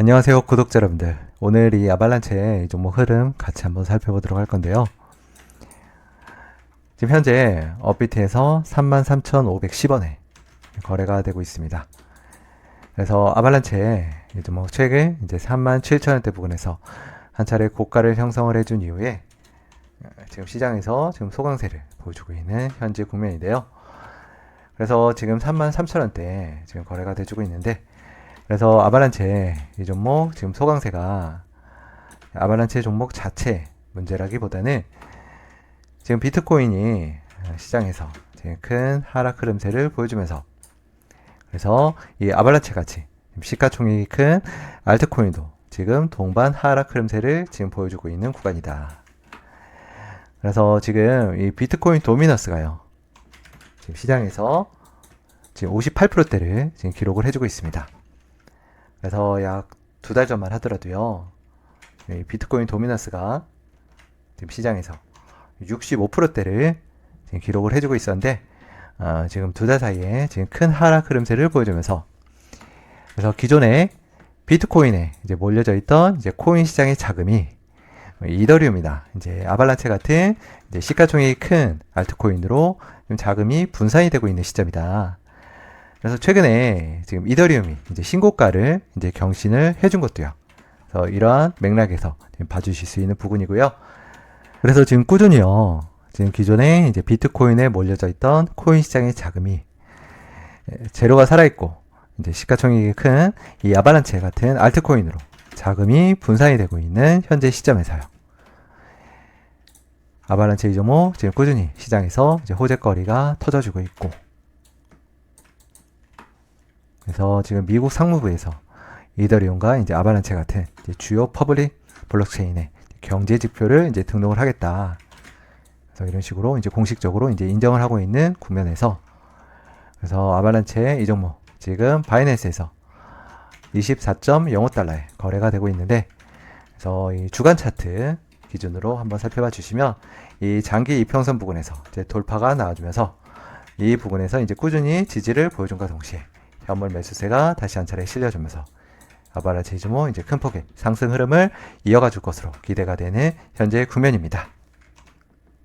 안녕하세요 구독자 여러분들. 오늘 이 아발란체의 이 종목 흐름 같이 한번 살펴보도록 할 건데요. 지금 현재 업비트에서 33,510원에 거래가 되고 있습니다. 그래서 아발란체의 이 종목 최근 이제 37,000원대 부근에서 한 차례 고가를 형성을 해준 이후에 어, 지금 시장에서 지금 소강세를 보여주고 있는 현재 국면인데요. 그래서 지금 33,000원대 지금 거래가 돼주고 있는데 그래서 아바란체 이 종목 지금 소강세가 아바란체 종목 자체 문제라기보다는 지금 비트코인이 시장에서 지금 큰 하락 흐름세를 보여주면서 그래서 이 아바란체 같이 시가총액이 큰 알트코인도 지금 동반 하락 흐름세를 지금 보여주고 있는 구간이다. 그래서 지금 이 비트코인 도미너스가요. 지금 시장에서 지금 58%대를 지금 기록을 해주고 있습니다. 그래서 약 두 달 전만 하더라도요. 이 비트코인 도미너스가 지금 시장에서 65%대를 지금 기록을 해주고 있었는데 어, 지금 두 달 사이에 지금 큰 하락 흐름세를 보여주면서 그래서 기존에 비트코인에 이제 몰려져 있던 이제 코인 시장의 자금이 이더리움이나 이제 아발란체 같은 이제 시가총액이 큰 알트코인으로 좀 자금이 분산이 되고 있는 시점이다. 그래서 최근에 지금 이더리움이 이제 신고가를 이제 경신을 해준 것도요. 그래서 이러한 맥락에서 봐주실 수 있는 부분이고요. 그래서 지금 꾸준히요. 지금 기존에 이제 비트코인에 몰려져 있던 코인 시장의 자금이 제로가 살아있고 이제 시가총액이 큰 이 아바란체 같은 알트코인으로 자금이 분산이 되고 있는 현재 시점에서요. 아바란체 이 종목 지금 꾸준히 시장에서 이제 호재거리가 터져주고 있고 그래서 지금 미국 상무부에서 이더리움과 이제 아바란체 같은 이제 주요 퍼블릭 블록체인의 경제 지표를 이제 등록을 하겠다. 그래서 이런 식으로 이제 공식적으로 이제 인정을 하고 있는 국면에서 그래서 아바란체 이 종목 지금 바이낸스에서 24.05달러에 거래가 되고 있는데 그래서 이 주간 차트 기준으로 한번 살펴봐 주시면 이 장기 이평선 부근에서 이제 돌파가 나와주면서 이 부분에서 이제 꾸준히 지지를 보여준과 동시에 현물 매수세가 다시 한 차례 실려주면서 아바라 제이즈모 이제 큰 폭의 상승 흐름을 이어가 줄 것으로 기대가 되는 현재 국면입니다.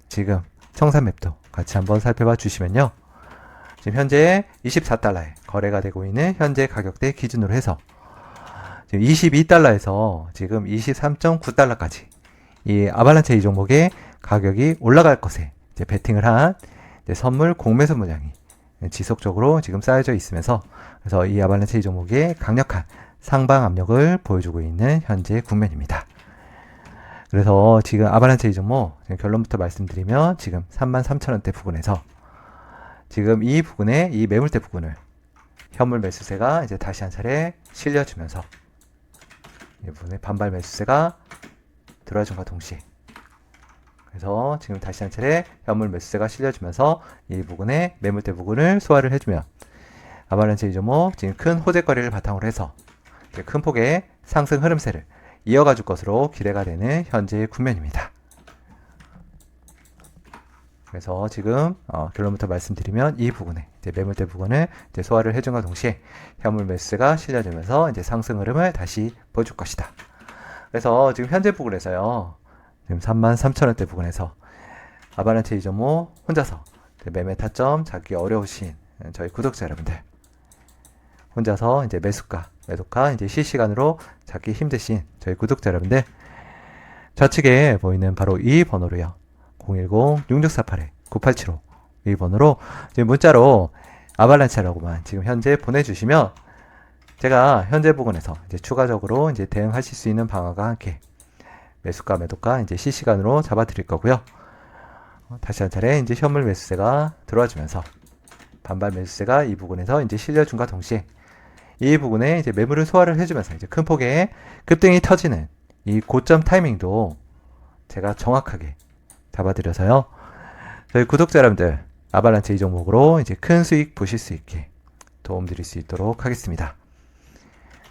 지금 청산 맵도 같이 한번 살펴봐 주시면요. 지금 현재 24달러에 거래가 되고 있는 현재 가격대 기준으로 해서 지금 22달러에서 지금 23.9달러까지 이 아발란체 이 종목의 가격이 올라갈 것에 이제 베팅을 한 이제 선물 공매수 물량이 지속적으로 지금 쌓여져 있으면서 그래서 이 아발란체 이 종목의 강력한 상방 압력을 보여주고 있는 현재 국면입니다. 그래서 지금 아발란체 이 종목 결론부터 말씀드리면 지금 33,000원대 부근에서 지금 이 부근에 이 매물대 부근을 현물 매수세가 이제 다시 한 차례 실려주면서 이 부분에 반발 매수세가 들어와 준과 동시에 그래서 지금 다시 한 차례 현물 매수세가 실려주면서 이 부분에 매물대 부분을 소화를 해주면 아바란체 이 종목 지금 큰 호재거리를 바탕으로 해서 큰 폭의 상승 흐름세를 이어가 줄 것으로 기대가 되는 현재의 국면입니다. 그래서 지금 어, 결론부터 말씀드리면 이 부분에 이제 매물대 부분을 이제 소화를 해준과 동시에 현물 매수가 실려주면서 이제 상승 흐름을 다시 보여줄 것이다. 그래서 지금 현재 부분에서요. 지금 33,000원대 부분에서 아바란체 이점모 혼자서 매매 타점 잡기 어려우신 저희 구독자 여러분들 혼자서 이제 매수가, 매도가 이제 실시간으로 잡기 힘드신 저희 구독자 여러분들 좌측에 보이는 바로 이 번호로요. 010-6648-9875 이 번호로 지금 문자로 아발란체라고만 지금 현재 보내주시면 제가 현재 부분에서 이제 추가적으로 이제 대응하실 수 있는 방안과 함께 매수가 매도가 이제 실시간으로 잡아 드릴 거고요. 어, 다시 한 차례 이제 현물 매수세가 들어와주면서 반발 매수세가 이 부분에서 이제 실려준과 동시에 이 부분에 이제 매물을 소화를 해주면서 이제 큰 폭의 급등이 터지는 이 고점 타이밍도 제가 정확하게 잡아드려서요. 저희 구독자 여러분들 아발란체 이 종목으로 이제 큰 수익 보실 수 있게 도움 드릴 수 있도록 하겠습니다.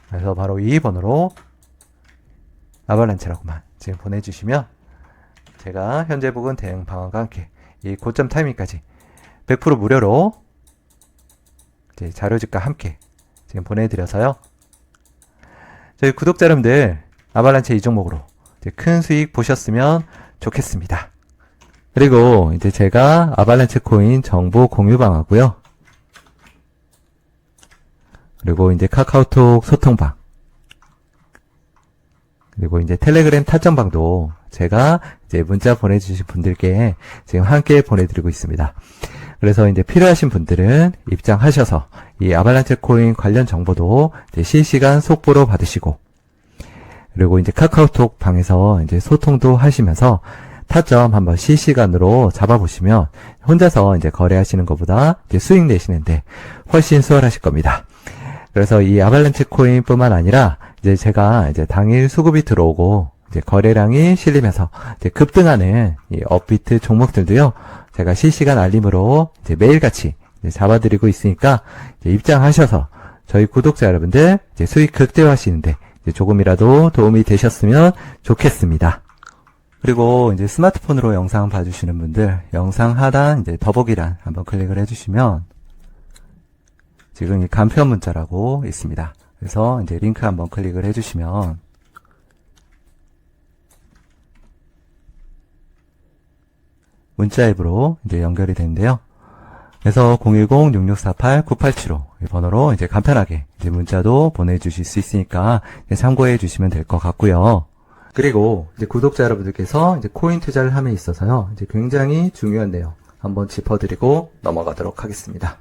그래서 바로 이 번호로 아발란체라고만 지금 보내주시면 제가 현재 부근 대응 방안과 함께 이 고점 타이밍까지 100% 무료로 이제 자료집과 함께 지금 보내드려서요. 저희 구독자 여러분들 아발란체 이 종목으로 큰 수익 보셨으면 좋겠습니다. 그리고 이제 제가 아발란체 코인 정보 공유방 하고요. 그리고 이제 카카오톡 소통방. 그리고 이제 텔레그램 타점방도 제가 이제 문자 보내주신 분들께 지금 함께 보내드리고 있습니다. 그래서 이제 필요하신 분들은 입장하셔서 이 아발란체 코인 관련 정보도 실시간 속보로 받으시고 그리고 이제 카카오톡 방에서 이제 소통도 하시면서 타점 한번 실시간으로 잡아보시면 혼자서 이제 거래하시는 것보다 이제 수익 내시는데 훨씬 수월하실 겁니다. 그래서 이 아발란체 코인뿐만 아니라 이제 제가 이제 당일 수급이 들어오고 이제 거래량이 실리면서 이제 급등하는 이 업비트 종목들도요. 제가 실시간 알림으로 이제 매일같이 이제 잡아드리고 있으니까 이제 입장하셔서 저희 구독자 여러분들 이제 수익 극대화하시는데 이제 조금이라도 도움이 되셨으면 좋겠습니다. 그리고 이제 스마트폰으로 영상 봐주시는 분들 영상 하단 이제 더보기란 한번 클릭을 해주시면 지금 이 간편 문자라고 있습니다. 그래서 이제 링크 한번 클릭을 해주시면 문자 앱으로 이제 연결이 되는데요. 그래서 010-6648-9875 이 번호로 이제 간편하게 이제 문자도 보내주실 수 있으니까 참고해 주시면 될 것 같고요. 그리고 이제 구독자 여러분들께서 이제 코인 투자를 함에 있어서요. 이제 굉장히 중요한 내용 한번 짚어드리고 넘어가도록 하겠습니다.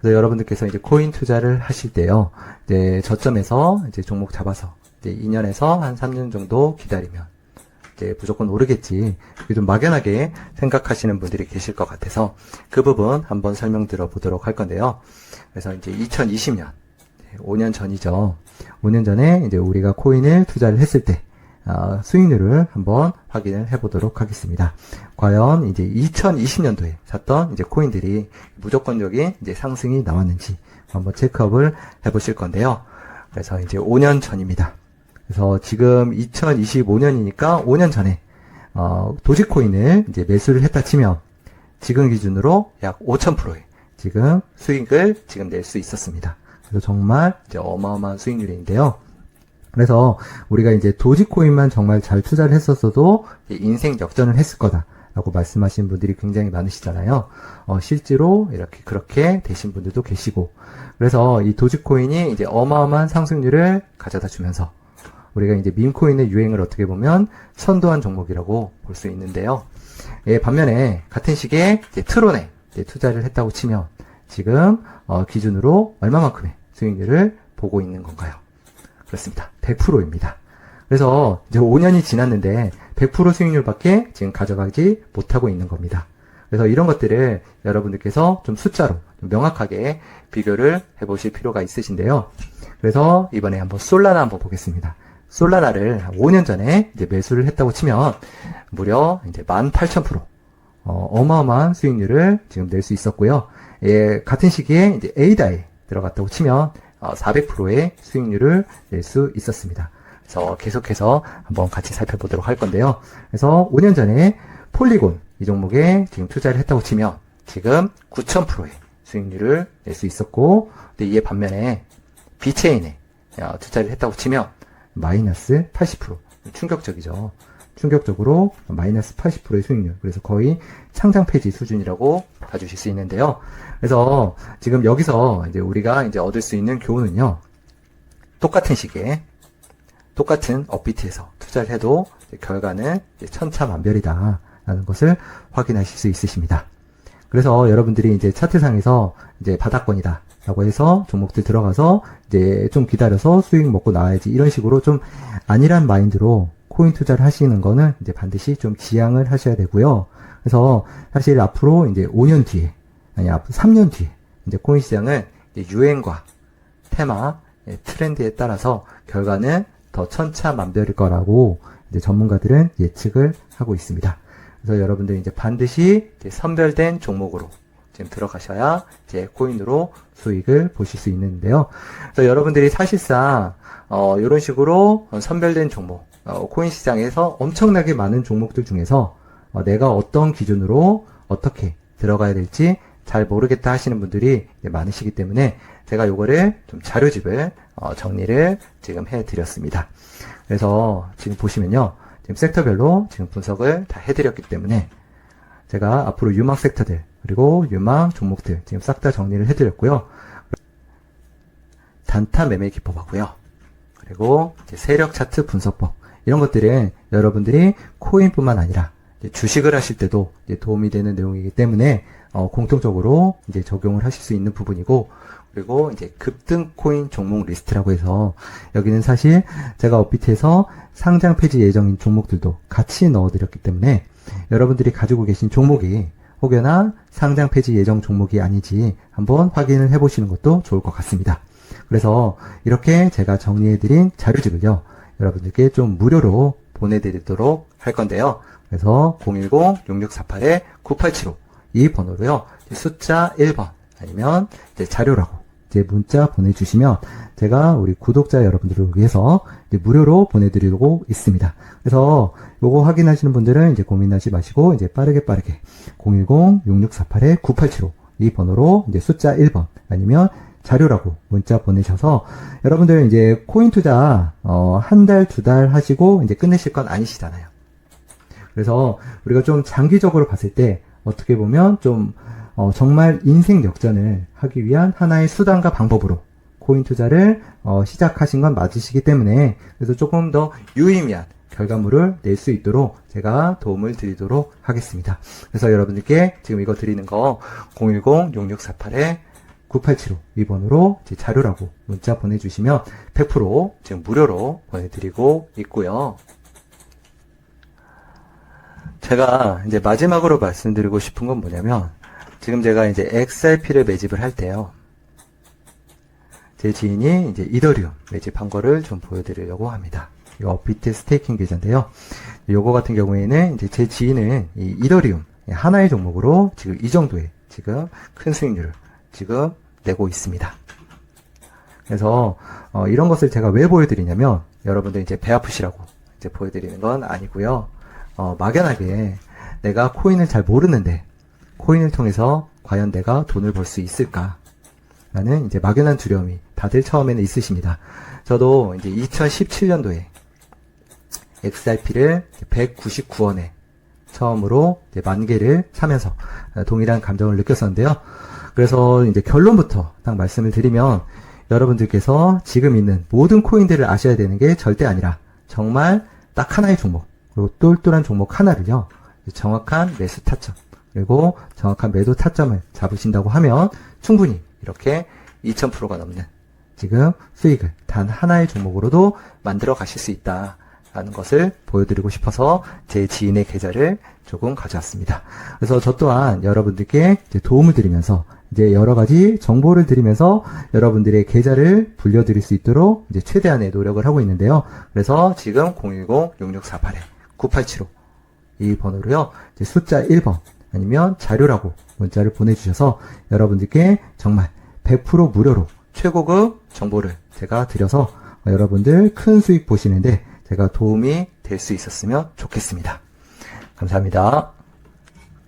그래서 여러분들께서 이제 코인 투자를 하실 때요. 이제 저점에서 이제 종목 잡아서 이제 2년에서 한 3년 정도 기다리면 이제 무조건 오르겠지. 좀 막연하게 생각하시는 분들이 계실 것 같아서 그 부분 한번 설명드려 보도록 할 건데요. 그래서 이제 2020년, 5년 전이죠. 5년 전에 이제 우리가 코인을 투자를 했을 때, 어, 수익률을 한번 확인을 해보도록 하겠습니다. 과연 이제 2020년도에 샀던 이제 코인들이 무조건적인 이제 상승이 나왔는지 한번 체크업을 해보실 건데요. 그래서 이제 5년 전입니다. 그래서 지금 2025년이니까 5년 전에 어, 도지코인을 이제 매수를 했다 치면 지금 기준으로 약 5,000%의 지금 수익을 지금 낼 수 있었습니다. 그래서 정말 이제 어마어마한 수익률인데요. 그래서 우리가 이제 도지코인만 정말 잘 투자를 했었어도 인생 역전을 했을 거다 라고 말씀하신 분들이 굉장히 많으시잖아요. 어, 실제로 이렇게 그렇게 되신 분들도 계시고 그래서 이 도지코인이 이제 어마어마한 상승률을 가져다 주면서 우리가 이제 밈코인의 유행을 어떻게 보면 선도한 종목이라고 볼 수 있는데요. 예, 반면에 같은 시기에 트론에 투자를 했다고 치면 지금 어, 기준으로 얼마만큼의 수익률을 보고 있는 건가요? 그렇습니다. 100%입니다. 그래서 이제 5년이 지났는데 100% 수익률밖에 지금 가져가지 못하고 있는 겁니다. 그래서 이런 것들을 여러분들께서 좀 숫자로 좀 명확하게 비교를 해보실 필요가 있으신데요. 그래서 이번에 한번 솔라나 한번 보겠습니다. 솔라나를 5년 전에 이제 매수를 했다고 치면 무려 이제 18,000% 어, 어마어마한 수익률을 지금 낼 수 있었고요. 예, 같은 시기에 이제 에이다에 들어갔다고 치면 어, 400%의 수익률을 낼 수 있었습니다. 그래서 계속해서 한번 같이 살펴보도록 할 건데요. 그래서 5년 전에 폴리곤 이 종목에 지금 투자를 했다고 치면 지금 9,000%의 수익률을 낼 수 있었고, 근데 이에 반면에 비체인에 어, 투자를 했다고 치면 마이너스 80% 충격적이죠. 충격적으로 마이너스 80%의 수익률. 그래서 거의 창장 폐지 수준이라고 봐주실 수 있는데요. 그래서 지금 여기서 이제 우리가 이제 얻을 수 있는 교훈은요. 똑같은 시기에 똑같은 업비트에서 투자를 해도 결과는 천차만별이다라는 것을 확인하실 수 있으십니다. 그래서 여러분들이 이제 차트상에서 이제 바닥권이다. 라고 해서 종목들 들어가서 이제 좀 기다려서 수익 먹고 나와야지 이런 식으로 좀 안일한 마인드로 코인 투자를 하시는 거는 이제 반드시 좀 지양을 하셔야 되고요. 그래서 사실 앞으로 이제 5년 뒤에 아니 앞으로 3년 뒤에 이제 코인 시장은 이제 유행과 테마, 예, 트렌드에 따라서 결과는 더 천차만별일 거라고 이제 전문가들은 예측을 하고 있습니다. 그래서 여러분들 이제 반드시 이제 선별된 종목으로 지금 들어가셔야 이제 코인으로 수익을 보실 수 있는데요. 그래서 여러분들이 사실상 어, 이런 식으로 선별된 종목, 어, 코인 시장에서 엄청나게 많은 종목들 중에서 어, 내가 어떤 기준으로 어떻게 들어가야 될지 잘 모르겠다 하시는 분들이 많으시기 때문에 제가 요거를 좀 자료집을 어, 정리를 지금 해드렸습니다. 그래서 지금 보시면요. 지금 섹터별로 지금 분석을 다 해드렸기 때문에 제가 앞으로 유망 섹터들 그리고 유망 종목들 지금 싹 다 정리를 해드렸고요. 단타 매매 기법하고요. 그리고 세력 차트 분석법 이런 것들은 여러분들이 코인뿐만 아니라 주식을 하실 때도 도움이 되는 내용이기 때문에 어, 공통적으로 이제 적용을 하실 수 있는 부분이고 그리고 이제 급등 코인 종목 리스트라고 해서 여기는 사실 제가 업비트에서 상장 폐지 예정인 종목들도 같이 넣어드렸기 때문에 여러분들이 가지고 계신 종목이 혹여나 상장 폐지 예정 종목이 아니지 한번 확인을 해보시는 것도 좋을 것 같습니다. 그래서 이렇게 제가 정리해드린 자료집을요, 여러분들께 좀 무료로 보내드리도록 할 건데요. 그래서 010-6648-9875 이 번호로요, 숫자 1번 아니면 이제 자료라고 이제 문자 보내주시면 제가 우리 구독자 여러분들을 위해서 무료로 보내드리고 있습니다. 그래서 요거 확인하시는 분들은 이제 고민하지 마시고 이제 빠르게 빠르게 010-6648-9875 이 번호로 이제 숫자 1번 아니면 자료라고 문자 보내셔서 여러분들 이제 코인 투자 어, 한 달, 두 달 하시고 이제 끝내실 건 아니시잖아요. 그래서 우리가 좀 장기적으로 봤을 때 어떻게 보면 좀 어, 정말 인생 역전을 하기 위한 하나의 수단과 방법으로 코인 투자를 어, 시작하신 건 맞으시기 때문에 그래서 조금 더 유의미한 결과물을 낼 수 있도록 제가 도움을 드리도록 하겠습니다. 그래서 여러분들께 지금 이거 드리는 거 010-6648-9875이 번호로 제 자료라고 문자 보내주시면 100% 지금 무료로 보내드리고 있고요. 제가 이제 마지막으로 말씀드리고 싶은 건 뭐냐면 지금 제가 이제 XRP를 매집을 할 때요. 제 지인이 이제 이더리움 매집한 거를 좀 보여드리려고 합니다. 이 업비트 스테이킹 계좌인데요. 요거 같은 경우에는 이제 제 지인은 이 이더리움 하나의 종목으로 지금 이 정도의 지금 큰 수익률을 지금 내고 있습니다. 그래서 어, 이런 것을 제가 왜 보여드리냐면 여러분들 이제 배 아프시라고 이제 보여드리는 건 아니고요. 어, 막연하게 내가 코인을 잘 모르는데 코인을 통해서 과연 내가 돈을 벌 수 있을까? 라는 이제 막연한 두려움이 다들 처음에는 있으십니다. 저도 이제 2017년도에 XRP를 199원에 처음으로 만 개를 사면서 동일한 감정을 느꼈었는데요. 그래서 이제 결론부터 딱 말씀을 드리면 여러분들께서 지금 있는 모든 코인들을 아셔야 되는 게 절대 아니라 정말 딱 하나의 종목 그리고 똘똘한 종목 하나를요 정확한 매수 타점 그리고 정확한 매도 타점을 잡으신다고 하면 충분히 이렇게 2000%가 넘는 지금 수익을 단 하나의 종목으로도 만들어 가실 수 있다. 라는 것을 보여드리고 싶어서 제 지인의 계좌를 조금 가져왔습니다. 그래서 저 또한 여러분들께 도움을 드리면서 이제 여러 가지 정보를 드리면서 여러분들의 계좌를 불려드릴 수 있도록 이제 최대한의 노력을 하고 있는데요. 그래서 지금 010-6648-9875 이 번호로요. 이제 숫자 1번 아니면 자료라고 문자를 보내주셔서 여러분들께 정말 100% 무료로 최고급 정보를 제가 드려서 여러분들 큰 수익 보시는데 제가 도움이 될 수 있었으면 좋겠습니다. 감사합니다.